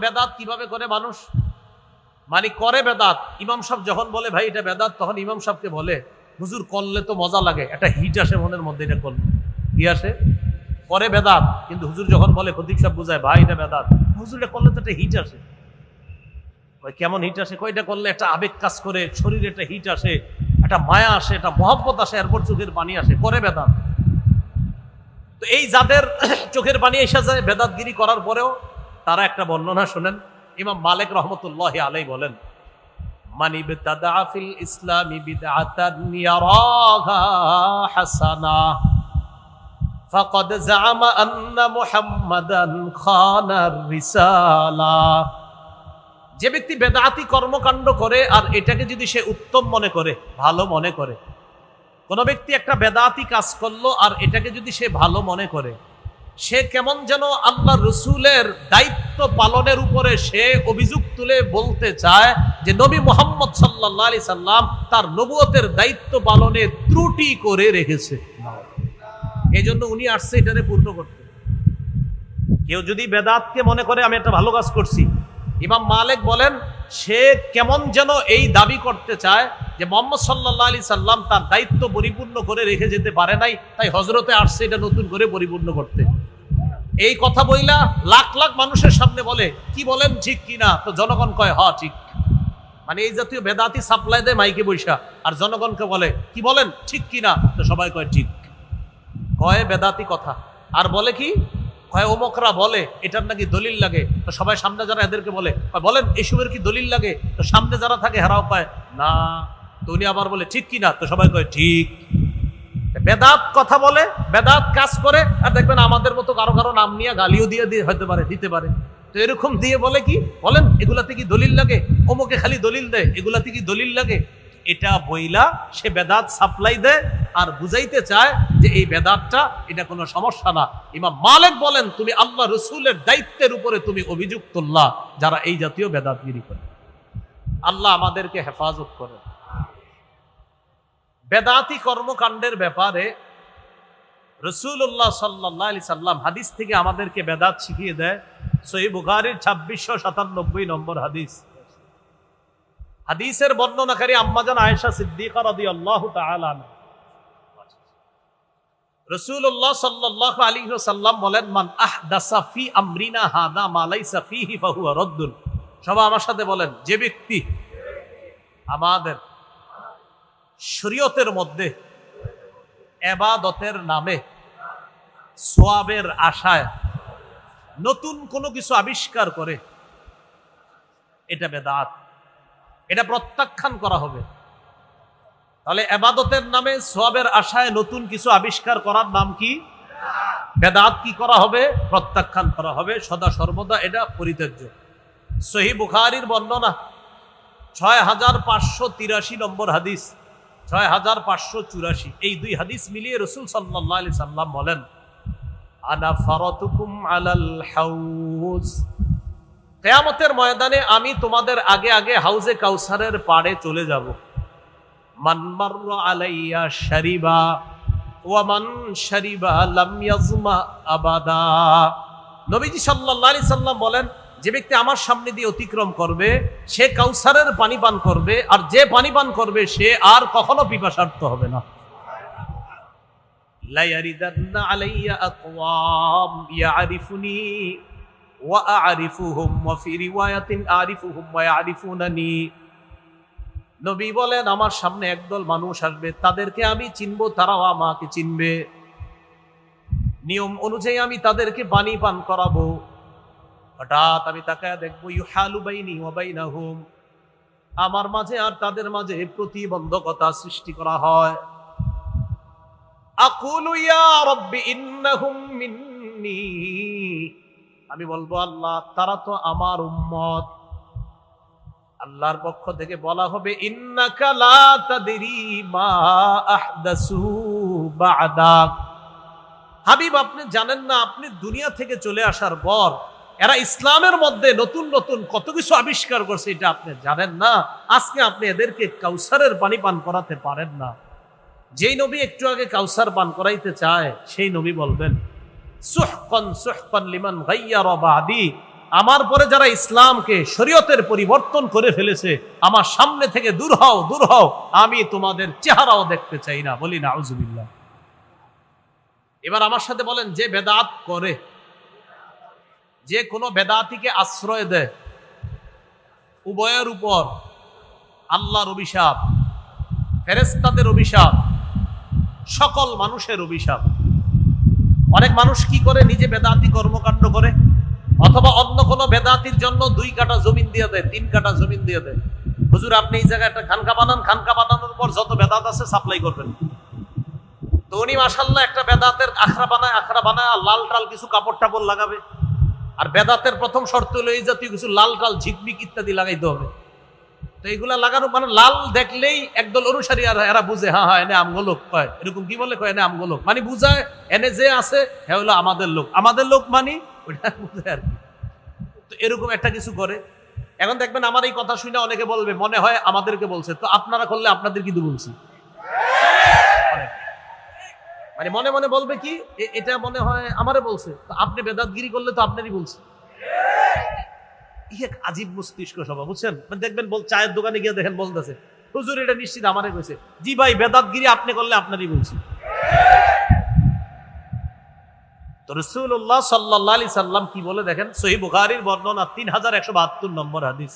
বেদাত কীভাবে করে মানুষ? মানে করে বেদাত। ইমাম সাহেব যখন বলে, ভাই, এটা বেদাত, তখন ইমাম সাহেবকে বলে, হুজুর, করলে তো মজা লাগে। একটা হিট আসে মনের মধ্যে, এটা করলে। কি আসে? করে বেদাত। কিন্তু হুজুর যখন বলে প্রদীপ সাহেব বুঝায়, ভাই, এটা বেদাত। হুজুর, এটা করলে তো একটা হিট আসে। কেমন হিট আসে? কয়টা করলে একটা আবেগ কাজ করে, শরীরে একটা হিট আসে, একটা মায়া আসে, একটা মহব্বত আসে, এরপর চোখের পানি আসে। করে বেদাত। তো এই যাদের চোখের পানি এসে যায়, বেদাতগিরি করার পরেও তারা একটা বর্ণনা শোনেন, ইমাম মালিক রহমতুল্লাহ আলাই বলেন, মানি বিতাদা ফিল ইসলামি জাআমা আন্না মুহাম্মাদান খানার রিসালা। যে ব্যক্তি বেদাতি কর্মকাণ্ড করে আর এটাকে যদি সে উত্তম মনে করে, ভালো মনে করে, কোনো ব্যক্তি একটা বেদাতি কাজ করল আর এটাকে যদি সে ভালো মনে করে সে কেমন যেন আল্লাহ রসুলের দায়িত্ব পালনের উপরে সে অভিযোগ তুলে বলতে চায় যে নবী মোহাম্মদ সাল্লাহ আলি সাল্লাম তার নবুয়তের দায়িত্ব পালনে ত্রুটি করে রেখেছে। এই জন্য উনি আসছে এটারে পূর্ণ করতে। কেউ যদি বেদাতকে মনে করে, আমি একটা ভালো কাজ করছি। ইমাম মালিক বলেন, সে কেমন যেন এই দাবি করতে চায় যে মোহাম্মদ সাল্লাহ আলি সাল্লাম তার দায়িত্ব পরিপূর্ণ করে রেখে যেতে পারে নাই, তাই হজরতে আসছে এটা নতুন করে পরিপূর্ণ করতে। এই কথা বইলা লাখ লাখ মানুষের সামনে বলে, কি বলেন ঠিক কিনা তো জনগণ কয় হ ঠিক। মানে এই জাতীয় বেদাতি সাপ্লাই দেয় মাইকে বৈশা, আর জনগণকে বলে, কি বলেন, ঠিক কিনা তো সবাই কয়, ঠিক। কয় বেদাতি কথা। আর বলে কি? কয়, অমকরা বলে, এটার নাকি দলিল লাগে? তো সবাই সামনে যারা এদেরকে বলে বলেন, এসবের কি দলিল লাগে? তো সামনে যারা থাকে হেরাও কয়, না। তো উনি আবার বলে, ঠিক কি না? তো সবাই কয়, ঠিক। বেদাত কথা বলে, বেদাত কাজ করে, আর দেখবেন আমাদের মতো কারও কারও নাম নিয়ে গালিও দিয়ে দিয়ে হতে পারে, দিতে পারে। তো এরকম দিয়ে বলে কি? বলেন, এগুলাতে কি দলিল লাগে? অমুকে খালি দলিল দেয়, এগুলাতে কি দলিল লাগে? এটা বইলা, সে বেদাত সাপ্লাই দেয়, আর বুঝাইতে চায় যে এই বেদাতটা, এটা কোনো সমস্যা না। ইমাম মালিক বলেন, তুমি আল্লাহ রসুলের দায়িত্বের উপরে তুমি অভিযোগ তুললা যারা এই জাতীয় বেদাতগিরি করে। আল্লাহ আমাদেরকে হেফাজত করে। বেদাতি কর্মকাণ্ডের ব্যাপারে রসুল্লাহ সাল্লাহ আলি সাল্লাম হাদিস থেকে আমাদেরকে বেদাত শিখিয়ে দেয়। সহি বুখারির ছাব্বিশশো সাতানব্বই নম্বর হাদিস। হাদিসের বর্ণনাকারী আম্মাজান আয়েশা সিদ্দিকা রাদি আল্লাহ রসুল্লাহ সাল্লাহ আলী সাল্লাম বলেন, মান আহ দাসাফি আমরিনা হাদা মালাই সাফিহি ফাহুয়া রদ্দুন। সবাই আমার সাথে বলেন, যে ব্যক্তি আমাদের শরীয়তের মধ্যে এবাদতের নামে, সোয়াবের আশায় নতুন কোনো কিছু আবিষ্কার করে, এটা বেদাত। এটা প্রত্যাখ্যান করা হবে। তাহলে এবাদতের নামে, সোয়াবের আশায় নতুন কিছু আবিষ্কার করার নাম কি? বেদাত কি করা হবে? প্রত্যাখ্যান করা হবে। সদা সর্বদা এটা পরিত্যাজ্য। সহি বুখারির বর্ণনা, ছয় হাজার পাঁচশো তিরাশি নম্বর হাদিস। ছয় হাজার পাঁচশো চুরাশি। এই দুই হাদিস মিলিয়ে রসুল সাল্লাহ আলি সাল্লাম বলেন, আনা ফারতুকুম আলাল হাউজ। কেয়ামতের ময়দানে আমি তোমাদের আগে আগে হাউজে কাউসারের পাড়ে চলে যাব। মানমার আলাইয়া শারিবা ওয়ামান শারিবা লাম ইয়াজমা আবাদা। নবীজি সাল্লাল্লাহু আলাইহি সাল্লাম বলেন যে ব্যক্তি আমার সামনে দিয়ে অতিক্রম করবে, সে কাউসারের পানি পান করবে, আর যে পানি পান করবে, সে আর কখনো পিপাসার্থ হবে না। নবী বলেন, আমার সামনে একদল মানুষ আসবে, তাদেরকে আমি চিনবো, তারাও আমাকে চিনবে। নিয়ম অনুযায়ী আমি তাদেরকে পানি পান করাবো। হঠাৎ আমি তাকায় দেখব বাইনি ওয়াবাইনাহুম আমার মাঝে আর তাদের মাঝে প্রতিবন্ধকতা সৃষ্টি করা হয়। আকুলু ইয়া মিন্নি। আমি বলব, আল্লাহ, তারা তো আমার উম্মত। আল্লাহর পক্ষ থেকে বলা হবে হাবিব, আপনি জানেন না, আপনি দুনিয়া থেকে চলে আসার পর এরা ইসলামের মধ্যে নতুন নতুন কত কিছু আবিষ্কার করছে, এটা আপনি জানেন না। আজকে আপনি এদেরকে কাউসারের পানি পান করাতে পারেন না। যেই নবী একটু আগে কাউসার পান করাইতে চায়, সেই নবী বলবেন, সুহকন সুহকন লিমান গাইয়ার বাদি, আমার পরে যারা ইসলামকে শরীয়তের পরিবর্তন করে ফেলেছে, আমার সামনে থেকে দূর হও দূর হও, আমি তোমাদের চেহারাও দেখতে চাই না। বলি না আউজুবিল্লাহ এবার আমার সাথে বলেন, যে বেদাত করে যে কোনো বেদাতিকে আশ্রয় দেয়। উভয়ের উপর আল্লাহর অভিশাপ ফেরেস্তাদের অভিশাপ, সকল মানুষের অভিশাপ। অনেক মানুষ কি করে? নিজে বেদাতি কর্মকাণ্ড করে অথবা অন্য কোনো বেদাতির জন্য দুই কাটা জমিন দিয়ে দেয়, তিন কাটা জমিন দিয়ে দেয়। হুজুর, আপনি এই জায়গায় একটা খানকা বানান, খানকা বানানোর পর যত বেদাত আছে সাপ্লাই করবেন। তো উনি মাসাল্লাহ একটা বেদাতের আখড়া বানায় আখড়া বানায়, আর লাল টাল কিছু কাপড় টাপড় লাগাবে। আর বেদাতের প্রথম শর্ত হলো এই জাতীয় কিছু লাল টাল ঝিকমিক ইত্যাদি লাগাইতে হবে। তো এইগুলা লাগানো মানে লাল দেখলেই একদল অনুসারী আর এরা বুঝে হ্যাঁ হ্যাঁ এনে আমগো লোক কয় এরকম কি বলে? কয়, এনে আমগো লোক। মানে বুঝায়, এনে যে আছে হ্যাঁ হলো আমাদের লোক। আমাদের লোক মানি ওইটা বুঝে আর কি। তো এরকম একটা কিছু করে। এখন দেখবেন আমার এই কথা শুনে অনেকে বলবে, মনে হয় আমাদেরকে বলছে। তো আপনারা করলে আপনাদের কিন্তু বলছি। মানে মনে মনে বলবে কি এটা মনে হয় আমারে বলছে। আপনি বেদাতগিরি করলে তো আপনারই বলছে। এক আজীব মস্তিষ্ক সভা বুঝছেন? মানে দেখবেন বল, চায়ের দোকানে গিয়ে দেখেন বলতেছে, হুজুর, এটা নিশ্চিত আমারে কইছে। জি ভাই, বেদাতগিরি আপনি করলে আপনারই বলছি। তো রসুল্লাহ সাল্লাহ আলি সাল্লাম কি বলে দেখেন? সহি বুখারির বর্ণনা তিন হাজার একশো বাহাত্তর নম্বর হাদিস।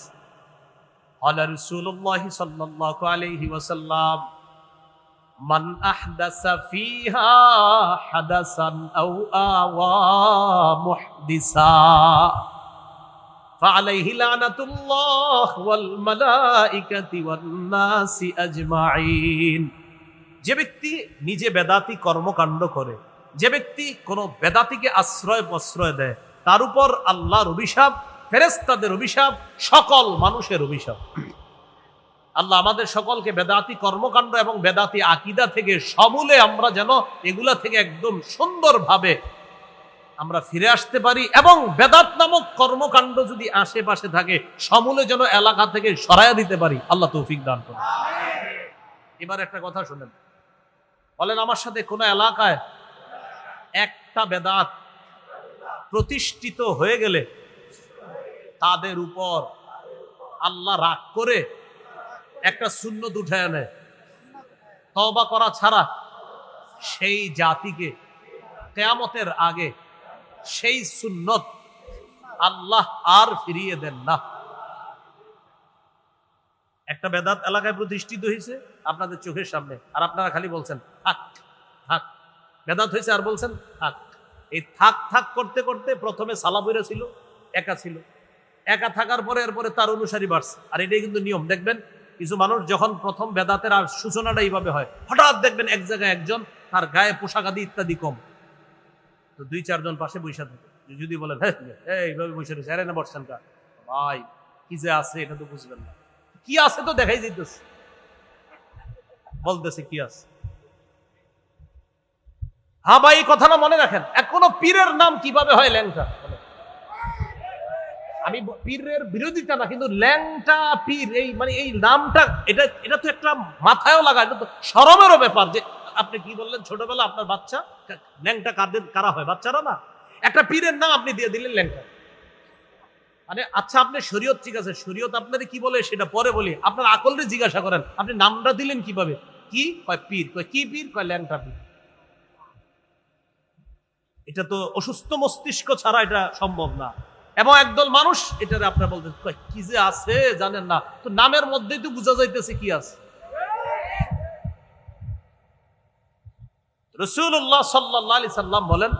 আল্লাহ রসুল্লাহ সাল্লাহ আলহি ওয়াসাল্লাম عليه وسلم من أحدث فيها حدثا أو آوى محدثا فعليه لعنة الله والملائكة والناس أجمعين যে ব্যক্তি নিজে বেদাতি কর্মকাণ্ড করে যে ব্যক্তি কোন বেদাতিকে আশ্রয় প্রশ্রয় দেয় তার উপর আল্লাহর অভিশাপ ফেরেস্তাদের অভিশাপ সকল মানুষের অভিশাপ আল্লাহ আমাদের সকলকে বেদাতি কর্মকাণ্ড এবং বেদাতি আকিদা থেকে সমূলে আমরা যেন এগুলা থেকে একদম সুন্দরভাবে আমরা ফিরে আসতে পারি এবং বেদাত নামক কর্মকাণ্ড যদি আশেপাশে থাকে, সমূলে যেন এলাকা থেকে সরাইয়া দিতে পারি, আল্লাহ তৌফিক দান করুন। এবার একটা কথা শুনেন। বলেন, আমার সাথে কোন এলাকায় একটা বেদাত প্রতিষ্ঠিত হয়ে গেলে তাদের উপর আল্লাহ রাগ করে একটা সুন্নত উঠে আনে। তবা করা ছাড়া সেই জাতিকে কেয়ামতের আগে সেই সুন্নত আল্লাহ আর ফিরিয়ে দেন না। একটা বেদাত এলাকায় প্রতিষ্ঠিত হয়েছে আপনাদের চোখের সামনে, আর আপনারা খালি বলছেন, থাক থাক। বেদাত হয়েছে আর বলছেন, থাক। এই থাক থাক করতে করতে প্রথমে সালাবইরা ছিল, একা ছিল। একা থাকার পরে এরপরে তার অনুসারী বাড়ছে। আর এটাই কিন্তু নিয়ম, দেখবেন কিছু মানুষ যখন প্রথম বেদাতের আর সূচনাটা এইভাবে হয়, হঠাৎ দেখবেন এক জায়গায় একজন তার গায়ে পোশাক আদি ইত্যাদি কম। তো দুই, চারজন পাশে বৈশা থাকে। যদি বলেন হ্যাঁ এইভাবে বসে রয়েছে, আরে না, বসছেন কা ভাই, কি যে আছে, এটা তো বুঝবেন না। কি আছে তো দেখাই যেতেছে বলতেছে, কি আছে? হ্যাঁ ভাই কথাটা মনে রাখেন। এখনও পীরের নাম কীভাবে হয় ল্যাংটা। আমি পীরের বিরোধিতা না, কিন্তু ল্যাংটা পীর, এই মানে এই নামটা, এটা এটা তো একটা মাথায়ও লাগা, এটা তো সরমেরও ব্যাপার যে আপনি কি বললেন, ছোটবেলা আপনার বাচ্চা ল্যাংটা কাদের, কারা হয়, বাচ্চারা না? একটা পীরের নাম আপনি দিয়ে দিলেন ল্যাংটা। মানে আচ্ছা আপনি শরীয়ত, ঠিক আছে, শরীয়ত আপনাদের কি বলে সেটা পরে বলি, আপনার আকলরে জিজ্ঞাসা করেন, আপনি নামটা দিলেন কীভাবে? কি? কয় পীর, কয় কি পীর, কয় ল্যাংটা পীর। এটা তো অসুস্থ মস্তিষ্ক ছাড়া এটা সম্ভব না। এবং একদল মানুষ, এটারে আপনার বলতে কি যে আছে, জানেন না। তো নামের মধ্যেই তো বোঝা যাইতেছে কি আছে। রসুল্লাহ সাল্লাহ আলি সাল্লাম বলেন,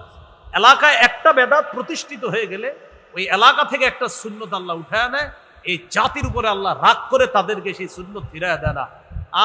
এলাকায় একটা বেদাত প্রতিষ্ঠিত হয়ে গেলে, ওই এলাকা থেকে একটা সুন্নত আল্লাহ উঠায় নেয়, এই জাতির উপরে আল্লাহ রাগ করে তাদেরকে সেই সুন্নত ফিরায় দেয় না।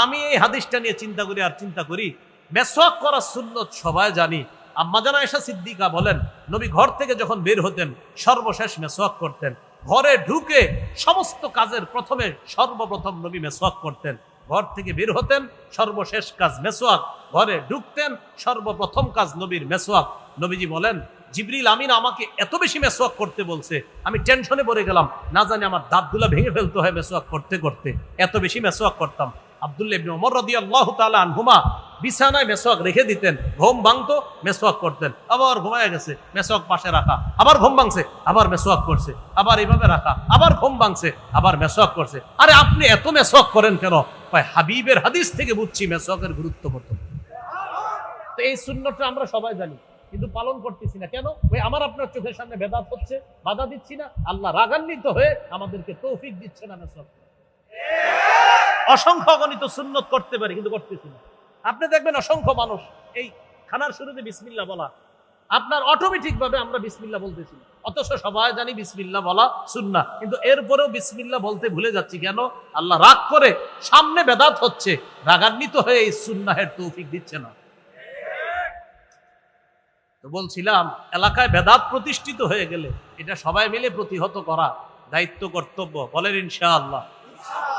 আমি এই হাদিসটা নিয়ে চিন্তা করি আর চিন্তা করি মেসওয়াক করা সুন্নত সবাই জানি আম্মাজানা এসা সিদ্দিকা বলেন, নবী ঘর থেকে যখন বের হতেন, সর্বশেষ মেসওয়াক করতেন। ঘরে ঢুকে সমস্ত কাজের প্রথমে সর্বপ্রথম নবী মেসওয়াক করতেন। ঘর থেকে বের হতেন, সর্বশেষ কাজ মেসোয়াক ঘরে ঢুকতেন, সর্বপ্রথম কাজ নবীর মেসওয়াক। নবীজি বলেন, জিবরিল আমিন আমাকে এত বেশি মেসওয়াক করতে বলছে, আমি টেনশনে পড়ে গেলাম। না জানি আমার দাঁতগুলা ভেঙে ফেলতে হয় মেসোয়াক করতে করতে। এত বেশি মেসওয়াক করতাম। আব্দুল্লাহ বিছানায় মেসোয়াক রেখে দিতেন ঘুম ভাঙতো মেসোয়াক করতেন। আবার ঘুমায় গেছে মেসোয়াক পাশে রাখা আবার ঘুম ভাঙছে আবার মেসোয়াক করছে আবার এইভাবে রাখা আবার ঘুম ভাঙছে আবার মেসোয়াক করছে। আরে আপনি এত মেসোয়াক করেন কেন? কয়, হাবিবের হাদিস থেকে বুঝছি মেসোয়াকের গুরুত্ব কত। তো এই শূন্যটা আমরা সবাই জানি কিন্তু পালন করতেছি না। কেন? ওই আমার আপনার চোখের সামনে বেদাত হচ্ছে বাধা দিচ্ছি না আল্লাহ রাগান্বিত হয়ে আমাদেরকে তৌফিক দিচ্ছে না মেসোয়াক। অসংখ্য অগণিত সুন্নত করতে পারি, কিন্তু করতেছি না। আপনি দেখবেন অসংখ্য মানুষ, এই খানার শুরুতে বিসমিল্লা বলা, আপনার অটোমেটিক ভাবে আমরা বিসমিল্লা বলতেছি অথচ সবাই জানি বিসমিল্লা বলা সুন্না কিন্তু এরপরেও বিসমিল্লা বলতে ভুলে যাচ্ছি। কেন? আল্লাহ রাগ করে সামনে বেদাত হচ্ছে, রাগান্বিত হয়ে এই সুন্নাহের তৌফিক দিচ্ছে না। তো বলছিলাম, এলাকায় বেদাত প্রতিষ্ঠিত হয়ে গেলে এটা সবাই মিলে প্রতিহত করা দায়িত্ব, কর্তব্য, বলেন ইনশাআল্লাহ।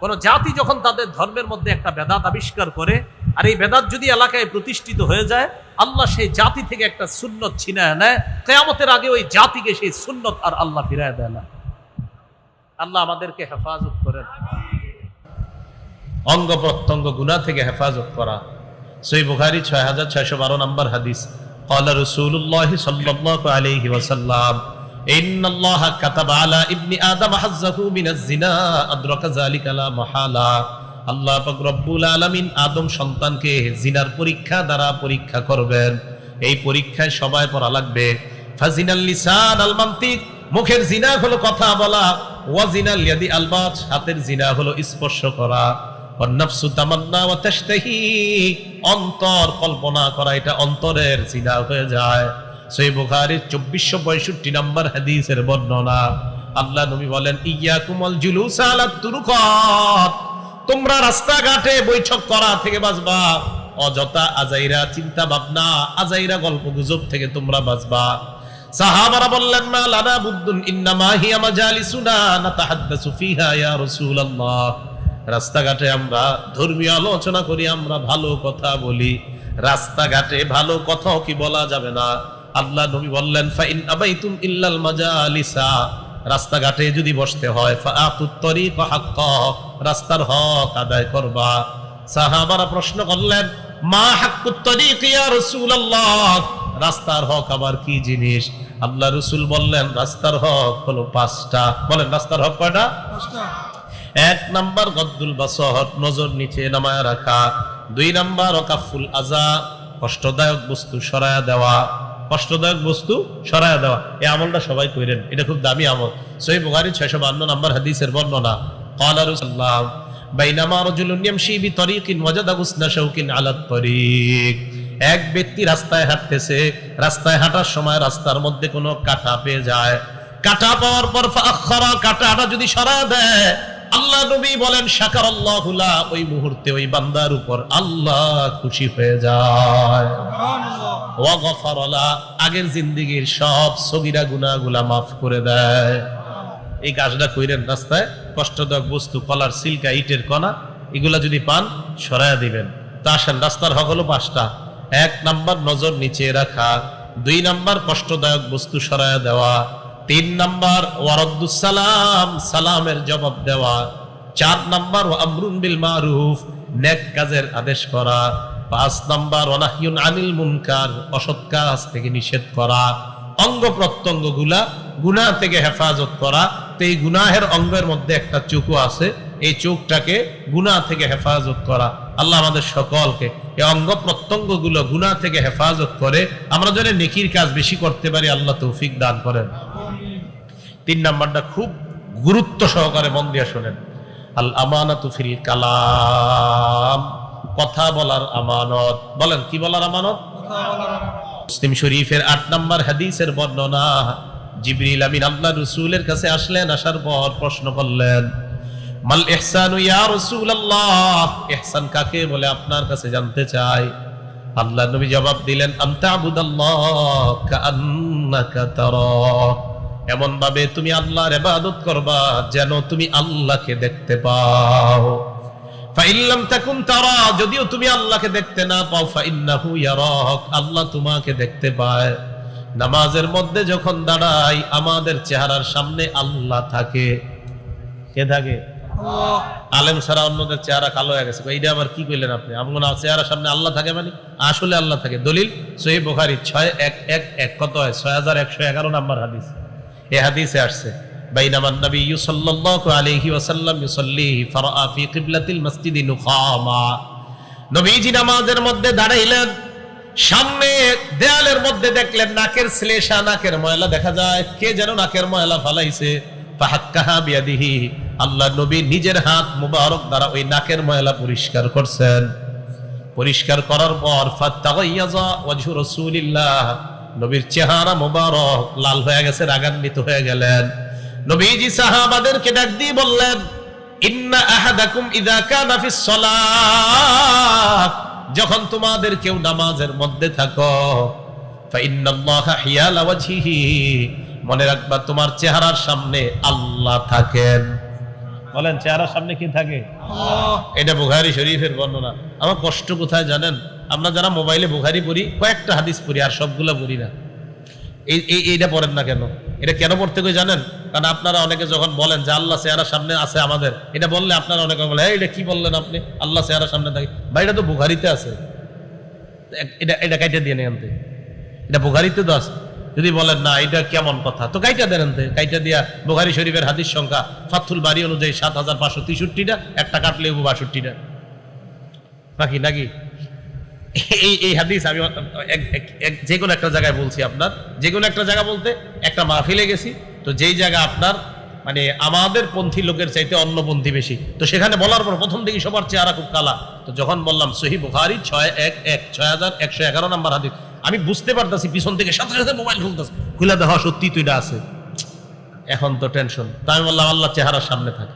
কোনো জাতি যখন তাদের ধর্মের মধ্যে একটা বেদাত আবিষ্কার করে, আর এই বেদাত যদি এলাকায় প্রতিষ্ঠিত হয়ে যায়, আল্লাহ সেই জাতি থেকে একটা সুন্নত ছিনায় নেয়। কেয়ামতের আগে ওই জাতিকে সেই সুন্নত আর আল্লাহ ফিরায় দেয় না। আল্লাহ আমাদেরকে হেফাজত করেন। অঙ্গ প্রত্যঙ্গ গুণা থেকে হেফাজত করা। সেই বুখারি ছয় হাজার ছয়শো বারো নম্বর হাদিস। কলা রসুল্লাহ সাল্লাহ আলহি আদম সন্তানকে জিনার পরীক্ষা দ্বারা পরীক্ষা করবেন। এই পরীক্ষায় সবাই পড়া লাগবে। মুখের জিনা হলো কথা বলা। ওয়াজিনাল হাতের জিনা হলো স্পর্শ করা। অন্তর কল্পনা করা, এটা অন্তরের জিনা হয়ে যায়। সই বুখারীর 2465 নম্বর হাদিসের বর্ণনা। আল্লাহ নবী বলেন, ইয়াকুমল জুলুস আলা তোমরা রাস্তাঘাটে বৈঠক করা থেকে বাঁচবা। অযথা আজাইরা চিন্তা ভাবনা আজাইরা গল্প গুজব থেকে তোমরা বাঁচবা। সাহাবারা বললেন, মা লানা হিয়া মাজালিসুনা ফিহা ইয়া রাসূলুল্লাহ। আমরা ধর্মীয় আলোচনা করি, আমরা ভালো কথা বলি। রাস্তাঘাটে ভালো কথাও কি বলা যাবে না? আল্লাহ নবী বললেন ফাইন আবাইতুম ইল্লাল মাজালিসা। রাস্তাঘাটে যদি বসতে হয় ফাআতুত তরিক হাক্কা। রাস্তার হক আদায় করবা। সাহাবারা প্রশ্ন করলেন মা হাক্কুত তরিক ইয়া রাসূলুল্লাহ? রাস্তার হক আবার কি জিনিস? আল্লাহ রসুল বললেন রাস্তার হক হলো পাঁচটা। বলেন রাস্তার হক কয়টা? এক নাম্বার গদ্দুল বাসহত নজর নিচে নামায় রাখা। দুই নাম্বার অকাফুল আজা কষ্টদায়ক বস্তু সরায়া দেওয়া। কষ্টদায়ক বস্তু সরাইয়া দেওয়া। এই আমলটা সবাই করেন এটা খুব দামি আমল। সহি বুখারি ছয়শো বান্ন নম্বর হাদিসের বর্ণনা। কলারুসাল্লাম বাইনামা রজুল ইয়ামশি বিতরিকিন ওয়াজাদা গুসনা শাউকিন আলা তরিক এক ব্যক্তি রাস্তায় হাঁটতেছে, রাস্তায় হাঁটার সময় রাস্তার মধ্যে কোনো কাঁটা পেয়ে যায়। কাঁটা পাওয়ার পর কাঁটাটা যদি সরা দেয় আল্লাহ নবী বলেন শাকার আল্লাহুলা ওই মুহূর্তে ওই বান্দার উপর আল্লাহ খুশি হয়ে যায়। আগের জিন্দিগির সব সগিরা গুনাহগুলা মাফ করে দেয়। এই কাজটা কইরেন রাস্তায় কষ্টদায়ক বস্তু কলার সিল্কা ইটের কণা এগুলা যদি পান সরায়া দিবেন। তা আসেন রাস্তার হক হলো পাঁচটা। এক নাম্বার নজর নিচে রাখা দুই নাম্বার কষ্টদায়ক বস্তু সরায়া দেওয়া তিন নাম্বার ওয়ারদ্দুসালাম সালামের জবাব দেওয়া। চার নাম্বার আমরুন বিল মারুফ, নেক কাজের আদেশ করা। পাঁচ নাম্বার অনাহিউন আনিল মুনকার, অসৎ কাজ থেকে নিষেধ করা। অঙ্গ প্রত্যঙ্গগুলা গুনা থেকে হেফাজত করা। তো এই গুনাহের অঙ্গের মধ্যে একটা চুকু আছে। এই চোখটাকে গুনা থেকে হেফাজত করা। আল্লাহ আমাদের সকলকে এই অঙ্গ প্রত্যঙ্গগুলো গুনা থেকে হেফাজত করে। আমরা যেন নেকির কাজ বেশি করতে পারি, আল্লাহ তৌফিক দান করেন। তিন নাম্বারটা খুব গুরুত্ব সহকারে মন দিয়ে শোনেন। আল আমানাতু ফিল কালাম। কথা বলার আমানত। বলেন, কি বলার আমানত? মুসলিম শরীফের আট নম্বর হাদিসের বর্ণনা। জিবরিল আমিন আল্লাহ রসুলের কাছে আসলেন, আসার পর প্রশ্ন করলেন, মাল ইহসানু ইয়া রাসূলুল্লাহ? ইহসান কাকে বলে? আপনার কাছে জানতে চাই। আল্লাহ নবী জবাব দিলেন আন্তা আবুদাল্লাহ কাআন্নাকা তারাহ এমন ভাবে তুমি আল্লাহর ইবাদত করবা যেন তুমি আল্লাহকে দেখতে পাও। ফাইল্লাম তাকুন তারা যদিও তুমি আল্লাহকে দেখতে না পাও ফাইন্নাহু ইয়ারাক আল্লাহ তোমাকে দেখতে পায়। নামাজের মধ্যে যখন দাঁড়াই আমাদের চেহারার সামনে আল্লাহ থাকে। কে থাকে? আলেম সারা অন্যদের চেহারা কালো হয়ে গেছে। এইটা আবার কি কইলেন আপনি? আমার চেহারার সামনে আল্লাহ থাকে মানে? আসলে আল্লাহ থাকে। দলিল সহি বোখারি ছয় এক এক এক কত হয়? ছয় হাজার একশো এগারো নাম্বার হাদিস। এ হাদিসে আসছে বাইনামা নবী সাল্লাল্লাহু আলাইহি ওয়াসাল্লাম ইউসাল্লি ফারাআ ফি কিবলাতিল মসজিদি নুখামা নবীজি নামাজের মধ্যে দাঁড়াইলেন, সামনে দেয়ালের মধ্যে দেখলেন নাকের শ্লেষা, নাকের ময়লা দেখা যায়। কে যেন নাকের ময়লা ফালাইছে। ফাহাক্কাহা বিয়াদিহি, আল্লাহ নবী নিজের হাত মুবারক দ্বারা ওই নাকের ময়লা পরিষ্কার করছেন। পরিষ্কার করার পর ফাত্তাগাইয়াজা ওয়াজহু রাসূলিল্লাহ। নবীর চেহারা মোবারক লাল হয়ে গেছে রাগান্বিত হয়ে গেলেন। নবীজি সাহাবাদেরকে ডাক দিয়ে বললেন ইন্না আহাদাকুম ইযা কানা ফিস সালাত। যখন তোমাদের কেউ নামাজের মধ্যে থাকো মনে রাখবা তোমার চেহারার সামনে আল্লাহ থাকেন। বলেন চেহারার সামনে কি থাকে? এটা বুখারি শরীফের বর্ণনা। আমার কষ্ট কোথায় জানেন? আমরা যারা মোবাইলে বুখারি পড়ি কয়েকটা হাদিস পড়ি আর সবগুলো পড়ি না। এই এই এইটা পড়েন না কেন? এটা কেন পড়তে কই জানেন? কারণ আপনারা অনেকে যখন বলেন যে আল্লাহ চেহারা সামনে আছে আমাদের এটা বললে আপনারা অনেকে বলে "এই, এটা কি বললেন আপনি? আল্লাহ চেহারা সামনে থাকে। ভাই এটা তো বুখারিতে আছে। এটা এটা কাইটা দিয়ে নেন। এটা বুখারিতে তো আছে। যদি বলেন না এটা কেমন কথা? তো কাইটা দেন। কাইটা দিয়া বুখারি শরীফের হাদিস সংখ্যা ফাতুল বাড়ি অনুযায়ী সাত হাজার পাঁচশো তেষট্টিটা একটা কাটলে বাষট্টিটা। নাকি নাকি? এই এই হাদিস আমি যে কোনো একটা জায়গায় বলছি আপনার। যে কোনো একটা জায়গা বলতে একটা মাহফিলে গেছি, তো যেই জায়গা আপনার মানে আমাদের পন্থী লোকের চাইতে অন্য পন্থী বেশি। তো সেখানে বলার পর প্রথম দিকে সবার চেহারা খুব কালা। তো যখন বললাম সহি বুখারি ছয় এক এক, ছয় হাজার একশো এগারো নম্বর হাদিস। আমি বুঝতে পারতাছি পিছন থেকে সাথে সাথে মোবাইল খুলতেছে। খুলে দেওয়া সত্যি তো এটা আছে। এখন তো টেনশন তো আমি বললাম আল্লাহ চেহারার সামনে থাকে।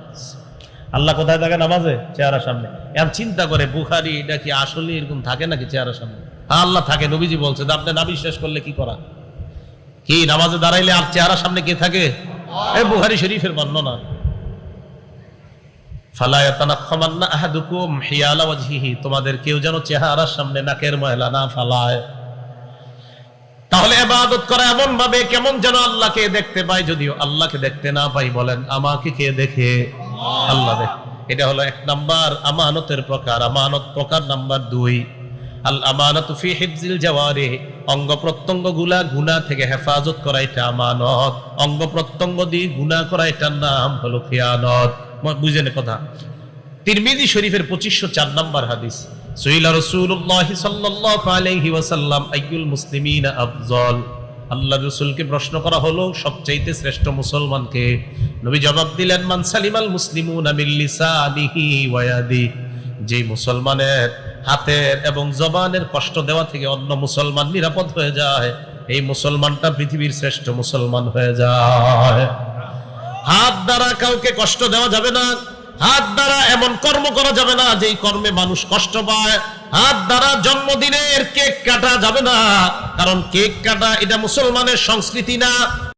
আল্লাহ কোথায় থাকে নামাজে? চেহারার সামনে। এখন চিন্তা করে, বুখারি, এটা কি আসলে এরকম থাকে নাকি চেহারার সামনে? হ্যাঁ আল্লাহ থাকে, নবীজি বলছে আপনি না বিশ্বাস করলে কি করা? কি, নামাজে দাঁড়াইলে আর চেহারার সামনে কে থাকে? এই বুখারি শরীফের বর্ণনা। তোমাদের কেউ যেন চেহারার সামনে নাকের ময়লা না ফালায়। তাহলে এবাদত করা এমন ভাবে কেমন যেন আল্লাহকে দেখতে পাই যদিও আল্লাহকে দেখতে না পাই বলেন, আমাকে কে দেখে? আল্লাহ এটা হলো এক নাম্বার আমানতের প্রকার। আমানত প্রকার নাম্বার দুই। আল আমানত ফি হিফজিল জাওয়ারি। অঙ্গ প্রত্যঙ্গগুলা গুনাহ থেকে হেফাজত করা এটা আমানত। অঙ্গ প্রত্যঙ্গ দিয়ে গুনাহ করা এটার নাম হলো খিয়ানত। বুঝেন কথা? তিরমিজি শরীফের পঁচিশশো চার নম্বর হাদিস। সহিলা রসুল্লাহ সাল্লাল্লাহু আলাইহি ওয়াসাল্লাম মুসলিমিনা আফজল। আল্লাহ রসুলকে প্রশ্ন করা হলো, সবচাইতে শ্রেষ্ঠ মুসলমানকে। নবী জবাব দিলেন, মান সালিমাল মুসলিমুনা মিন লিসানিহি ওয়া ইয়াদি। যে মুসলমানের হাতের এবং জবানের কষ্ট দেওয়া থেকে অন্য মুসলমান নিরাপদ হয়ে যায়, এই মুসলমানটা পৃথিবীর শ্রেষ্ঠ মুসলমান হয়ে যায়। হাত দ্বারা কাউকে কষ্ট দেওয়া যাবে না, হাত দ্বারা এমন কর্ম করা যাবে না, যেই কর্মে মানুষ কষ্ট পায়। হাত দ্বারা জন্মদিনের কেক কাটা যাবে না। কারণ কেক কাটা এটা মুসলমানের সংস্কৃতি না।